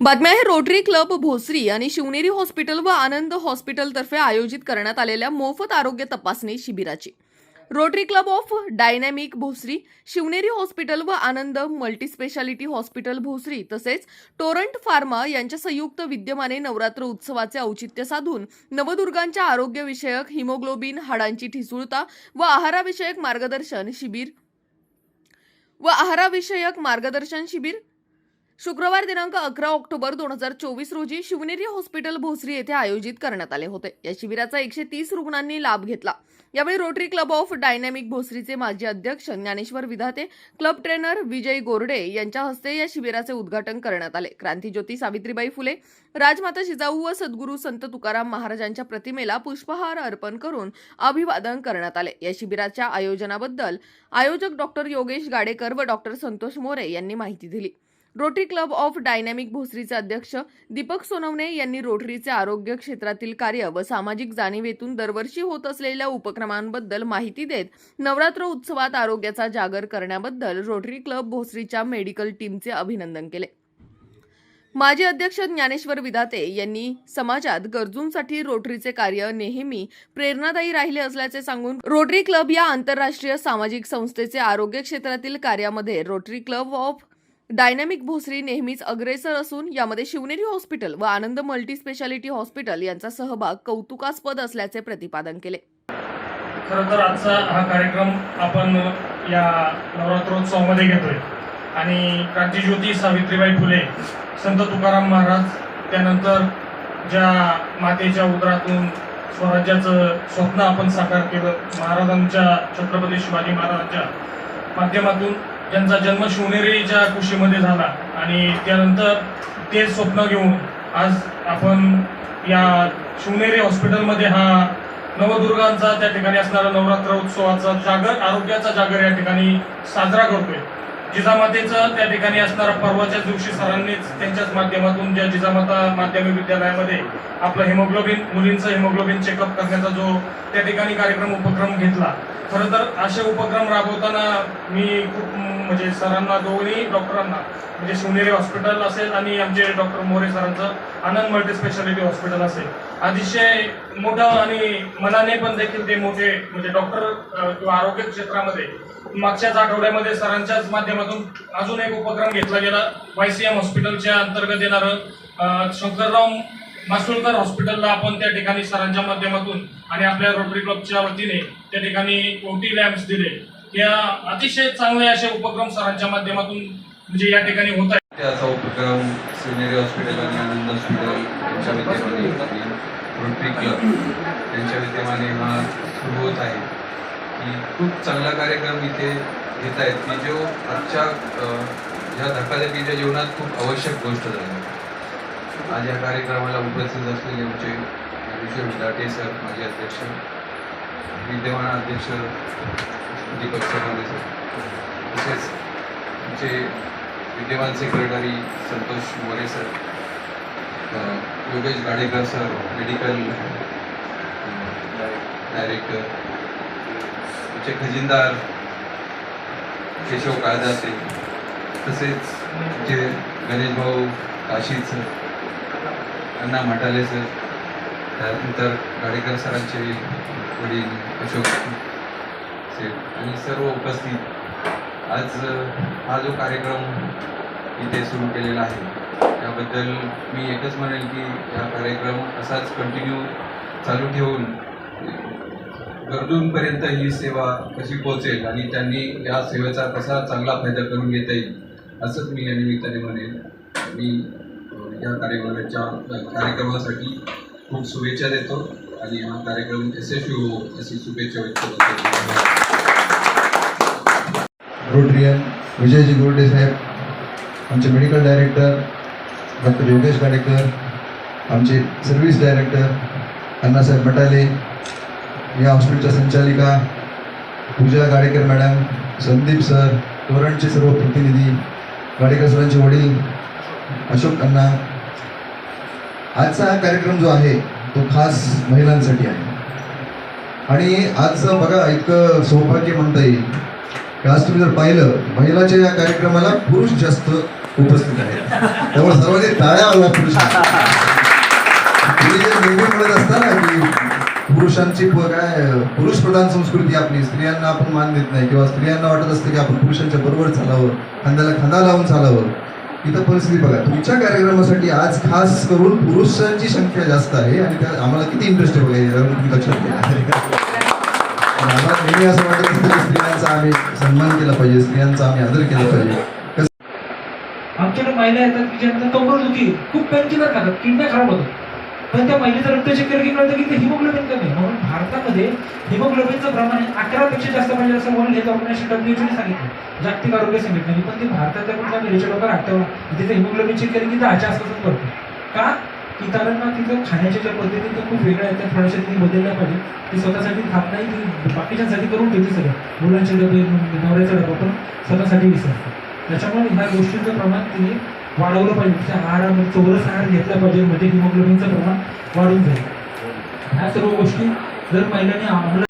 बातम्या हे rotary club Bhosari आणि शिवनेरी हॉस्पिटल व आनंद हॉस्पिटलतर्फे आयोजित करण्यात आलेल्या मोफत आरोग्य तपासणी शिबिराची. Rotary Club of Dynamic Bhosari Shivneri hospital व आनंद मल्टीस्पेशालिटी हॉस्पिटल भोसरी तसेच टोरंट फार्मा यांच्या संयुक्त विद्यमाने नवरात्र उत्सवाचे औचित्य साधून नवदुर्गांच्या आरोग्यविषयक हिमोग्लोबिन हाडांची ठिसूळता व आहाराविषयक मार्गदर्शन शिबिर व आहाराविषयक मार्गदर्शन शिबिर शुक्रवार दिनांक अकरा ऑक्टोबर दोन हजार चोवीस रोजी शिवनेरी हॉस्पिटल भोसरी येथे आयोजित करण्यात आले होते. या शिबिराचा एकशे तीस रुग्णांनी लाभ घेतला. यावेळी रोटरी क्लब ऑफ डायनॅमिक भोसरीचे माजी अध्यक्ष ज्ञानेश्वर विधाते क्लब ट्रेनर विजय गोरडे यांच्या हस्ते या शिबिराचे उद्घाटन करण्यात आले. क्रांतीज्योती सावित्रीबाई फुले राजमाता जिजाऊ व सद्गुरू संत तुकाराम महाराजांच्या प्रतिमेला पुष्पहार अर्पण करून अभिवादन करण्यात आले. या शिबिराच्या आयोजनाबद्दल आयोजक डॉक्टर योगेश गाडेकर व डॉक्टर संतोष मोरे यांनी माहिती दिली. रोटरी क्लब ऑफ डायनॅमिक भोसरीचे अध्यक्ष दीपक सोनवणे यांनी रोटरीचे आरोग्य क्षेत्रातील कार्य व सामाजिक जाणीवेतून दरवर्षी होत असलेल्या उपक्रमांबद्दल माहिती देत नवरात्र उत्सवात आरोग्याचा जागर करण्याबद्दल रोटरी क्लब भोसरीच्या मेडिकल टीमचे अभिनंदन केले. माजी अध्यक्ष ज्ञानेश्वर विधाते यांनी समाजात गरजूंसाठी रोटरीचे कार्य नेहमी प्रेरणादायी राहिले असल्याचे सांगून रोटरी क्लब या आंतरराष्ट्रीय सामाजिक संस्थेचे आरोग्य क्षेत्रातील कार्यामध्ये Rotary Club of Dynamic Bhosari नेहमीच अग्रेसर असून यामध्ये शिवनेरी हॉस्पिटल व आनंद मल्टी स्पेशालिटी हॉस्पिटल यांचा सहभाग कौतुकास्पद असल्याचे प्रतिपादन केले. खरं तर आजचा हा कार्यक्रम आपण या नवरात्रोत्सवामध्ये घेतोय. आणि क्रांतीज्योती सावित्रीबाई फुले संत तुकाराम महाराज त्यानंतर ज्या मातेच्या उदरातून स्वराज्याचं स्वप्न आपण साकार केलं महाराजांच्या छत्रपती शिवाजी महाराजांच्या माध्यमातून यांचा जन्म शिवनेरीच्या कुशीमध्ये झाला. आणि त्यानंतर ते स्वप्न घेऊन आज आपण या शिवनेरी हॉस्पिटलमध्ये हा नवदुर्गांचा त्या ठिकाणी असणारा नवरात्र उत्सवाचा जागर आरोग्याचा जागर या ठिकाणी साजरा करतोय. जिजामातेचं त्या ठिकाणी असणारा परवाच्याच दिवशी सरांनीच त्यांच्याच माध्यमातून ज्या जिजामाता माध्यमिक विद्यालयामध्ये आपलं हिमोग्लोबिन मुलींचं हिमोग्लोबिन चेकअप करण्याचा जो त्या ठिकाणी कार्यक्रम उपक्रम घेतला. खरं तर असे उपक्रम राबवताना मी खूप म्हणजे सरांना दोन्ही डॉक्टरांना म्हणजे शिवनेरी हॉस्पिटल असेल आणि आमचे डॉक्टर मोरे सरांचं आनंद मल्टी स्पेशालिटी हॉस्पिटल असेल. अतिशय मोठं आणि मनाने पण देखील ते मोठे म्हणजे डॉक्टर किंवा आरोग्य क्षेत्रामध्ये मागच्याच आठवड्यामध्ये सरांच्याच माध्यमातून अजून एक उपक्रम घेतला गेला. वाय सीएम हॉस्पिटलच्या अंतर्गत येणारं शंकरराव मासुळकर हॉस्पिटलला आपण त्या ठिकाणी सरांच्या माध्यमातून आणि आपल्या रोटरी क्लबच्या वतीने त्या ठिकाणी ओटी लॅम्प्स दिले. या अतिशय चांगले असे उपक्रम सरांच्या माध्यमातून म्हणजे या ठिकाणी होत आहेत. त्याचा उपक्रम सिनेरी हॉस्पिटल आणि आनंद हॉस्पिटल यांच्या विद्यमाने रोटरी क्लब यांच्या विद्यमाने हा सुरू होत आहे. की खूप चांगला कार्यक्रम इथे घेत आहेत की जो आजच्या ह्या धकाधकीच्या जीवनात खूप आवश्यक गोष्ट झाली. आज या कार्यक्रमाला उपस्थित असलेले आमचे ज्ञानेश्वर विदाटे सर माजी अध्यक्ष विद्यमान अध्यक्ष दीपक सोनवणे सर तसेच आमचे विद्यमान secretary Santosh More sir Yogesh Gadekar sir medical director आमचे खजिनदार केशव काळदाते तसेच आमचे गणेश भाऊ काशीद सर अण्णा मटाले सर त्यानंतर गाडेकर सरांचे वडील अशोक सेठ आणि सर्व उपस्थित. आज हा जो कार्यक्रम इथे सुरू केलेला आहे त्याबद्दल मी एकच म्हणेन की हा कार्यक्रम असाच कंटिन्यू चालू ठेवून गरजूंपर्यंत ही सेवा कशी पोहोचेल आणि त्यांनी या सेवेचा कसा चांगला फायदा करून घेता येईल असंच मी या निमित्ताने म्हणेन. मी या कार्यक्रमाच्या कार्यक्रमासाठी खूप शुभेच्छा देतो आणि हा कार्यक्रम यशस्वी हो अशी शुभेच्छा व्यक्त करतो. रोटरियन विजयजी गोरडे साहेब आमचे medical director doctor Yogesh Gadekar आमचे सर्व्हिस डायरेक्टर अण्णासाहेब मटाले या हॉस्पिटलच्या संचालिका पूजा गाडेकर मॅडम संदीप सर तोरणचे सर्व प्रतिनिधी गाडेकर सरांचे वडील अशोक अण्णा. आजचा हा कार्यक्रम जो आहे तो खास महिलांसाठी आहे. आणि आज बघा इतकं सौभाग्य म्हणता येईल की आज तुम्ही जर पाहिलं महिलाच्या या कार्यक्रमाला पुरुष जास्त उपस्थित आहे त्यामुळे सर्वांनी टाळ्या आल्या पुरुष तुम्ही जे नेहमी म्हणत असता ना की पुरुषांची काय पुरुष प्रधान संस्कृती आपली स्त्रियांना आपण मान देत नाही किंवा स्त्रियांना वाटत असतं की आपण पुरुषांच्या बरोबर चालावं खांद्याला खांदा लावून चालावं. इथं परिस्थिती बघा तुमच्या कार्यक्रमासाठी आज खास करून पुरुषांची संख्या जास्त आहे आणि त्या आम्हाला किती इंटरेस्ट आहे बघा यावर तुम्ही लक्षात घ्या. आम्हाला नेहमी असं वाटत असतं की स्त्रियांचा आम्ही सन्मान केला पाहिजे स्त्रियांचा आम्ही आदर केला पाहिजे. कसं आमच्याकडे महिला येतात की ज्यांना कंबर दुखी खूप पेनकिलर खातात किडण्या खराब होतात. पण त्या महिलेचं रक्त चेक केलं कळतं की ते हिमोग्लोबिन कमी आहे. म्हणून भारतामध्ये हिमोग्लोबिनचं प्रमाण अकरापेक्षा जास्त पाहिजे असं वर्ल्ड हेल्थ ऑर्गनायझेशन डब्ल्यूएचओने सांगितलं. जागतिक आरोग्य संघटनेने पण ते भारतातल्या कुठल्या महिलेच्या डोक्यावर हात तिथे हिमोग्लोबिन चेक केलं की दहाच्या आसपासच पडतं. का? की कारण ना तिथं खाण्याच्या ज्या पद्धती त्या खूप वेगळ्या आहेत त्या थोड्याशा तिने बदलल्या पाहिजे ती स्वतःसाठी खात नाही ती बाकीच्यांसाठी करून ठेवते सगळं. मुलांचे डबे नवऱ्याचा डबा पण स्वतःसाठी विसरते त्याच्यामुळे ह्या गोष्टींचं प्रमाण तिने वाढवलं पाहिजे. तिच्या आहारामध्ये चौरस आहार घेतला पाहिजे. म्हणजे हिमोग्लोबिनचं प्रमाण वाढून जाईल. ह्या सर्व गोष्टी जर महिलांनी आम्हाला